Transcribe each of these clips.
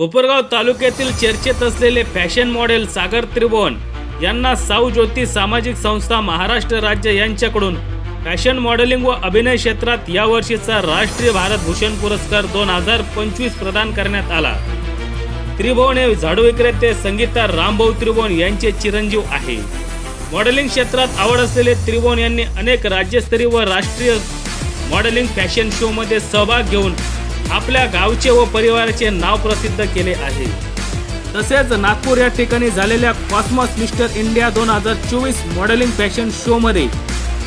कोपरगाव तालुक्यातील चर्चेत असलेले फॅशन मॉडेल सागर त्रिभुवन यांना साऊ ज्योती सामाजिक संस्था महाराष्ट्र राज्य यांच्याकडून फॅशन मॉडेलिंग व अभिनय क्षेत्रात या वर्षीचा राष्ट्रीय भारत भूषण पुरस्कार दोन हजार पंचवीस प्रदान करण्यात आला. त्रिभुवन हे झाडू विक्रेते संगीता रामभाऊ त्रिभुवन यांचे चिरंजीव आहे. मॉडेलिंग क्षेत्रात आवड असलेले त्रिभुवन यांनी अनेक राज्यस्तरीय व राष्ट्रीय मॉडेलिंग फॅशन शोमध्ये सहभाग घेऊन आपल्या गावचे व परिवाराचे नाव प्रसिद्ध केले आहे. तसेच नागपूर या ठिकाणी झालेल्या कॉस्मॉस मिस्टर इंडिया दोन हजार चोवीस मॉडेलिंग फॅशन शोमध्ये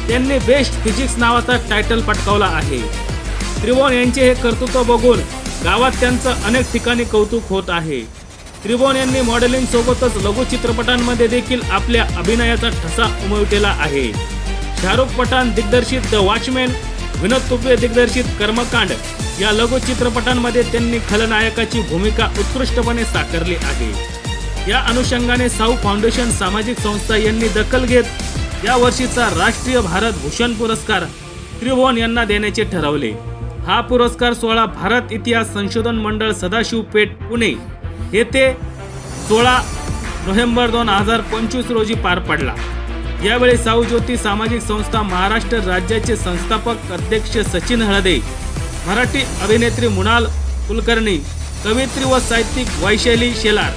त्यांनी बेस्ट फिजिक्स नावाचा टायटल पटकावला आहे. त्रिभुवन यांचे हे कर्तृत्व बघून गावात त्यांचं अनेक ठिकाणी कौतुक होत आहे. त्रिभुवन यांनी मॉडेलिंग सोबतच लघु चित्रपटांमध्ये देखील आपल्या अभिनयाचा ठसा उमटलेला आहे. शाहरुख पठाण दिग्दर्शित द वॉचमॅन विनोद तुपे दिग्दर्शित कर्मकांड या लघु चित्रपटांमध्ये त्यांनी खलनायकाची भूमिका उत्कृष्टपणे साकारली आहे. या अनुषंगाने साऊ फाउंडेशन सामाजिक संस्था यांनी दखल घेत या वर्षीचा राष्ट्रीय भारत भूषण पुरस्कार त्रिभुवन यांना देण्याचे ठरवले. हा पुरस्कार सोहळा भारत इतिहास संशोधन मंडळ सदाशिव पेठ पुणे येथे सोळा नोव्हेंबर दोन हजार पंचवीस रोजी पार पडला. यावेळी साऊ ज्योती सामाजिक संस्था महाराष्ट्र राज्याचे संस्थापक अध्यक्ष सचिन हळदे मराठी अभिनेत्री मुनाल कुलकर्णी कवित्री व साहित्यिक वैशाली शेलार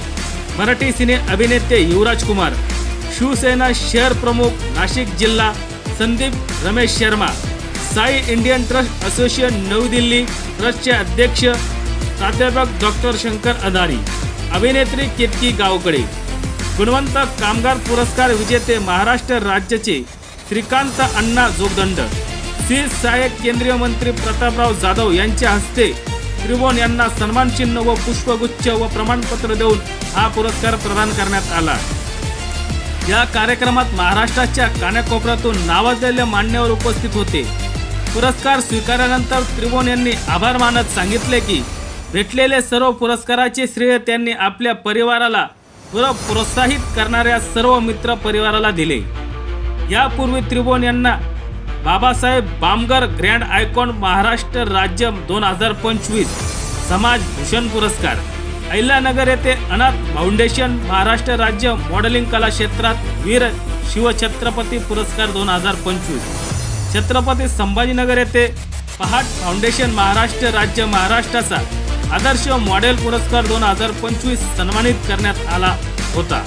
मराठी सिने अभिनेते युवराज कुमार शिवसेना शहर प्रमुख नाशिक जिल्हा Sandeep Ramesh Sharma Sai Indian trust association Navi Delhi ट्रस्टचे अध्यक्ष प्राध्यापक डॉक्टर शंकर अदारी अभिनेत्री केतकी गावकडे गुणवंत कामगार पुरस्कार विजेते महाराष्ट्र राज्याचे श्रीकांत अण्णा जोगदंड. श्री सहाय्यक केंद्रीय मंत्री प्रतापराव जाधव यांच्या हस्ते त्रिभुवन यांना सन्मान चिन्ह व पुष्पगुच्छ व प्रमाणपत्र देऊन हा पुरस्कार प्रदान करण्यात आला. या कार्यक्रमात महाराष्ट्राच्या कानाकोपऱ्यातून नावाजलेले मान्यवर उपस्थित होते. पुरस्कार स्वीकारल्यानंतर त्रिभुवन यांनी आभार मानत सांगितले की भेटलेले सर्व पुरस्काराचे श्रेय त्यांनी आपल्या परिवाराला प्रोत्साहित करणाऱ्या सर्व मित्र परिवाराला दिले. यापूर्वी त्रिभुवन यांना बाबासाहेब बामगर ग्रँड आयकॉन महाराष्ट्र राज्य दोन हजार पंचवीस समाज भूषण पुरस्कार. अहिल्यानगर येथे अनाथ फाउंडेशन महाराष्ट्र राज्य मॉडेलिंग कला क्षेत्रात वीर शिवछत्रपती पुरस्कार दोन हजार पंचवीस. छत्रपती संभाजीनगर येथे पहाट फाउंडेशन महाराष्ट्र राज्य महाराष्ट्राचा आदर्श मॉडेल पुरस्कार दोन हजार पंचवीस सन्मानित करण्यात आला होता.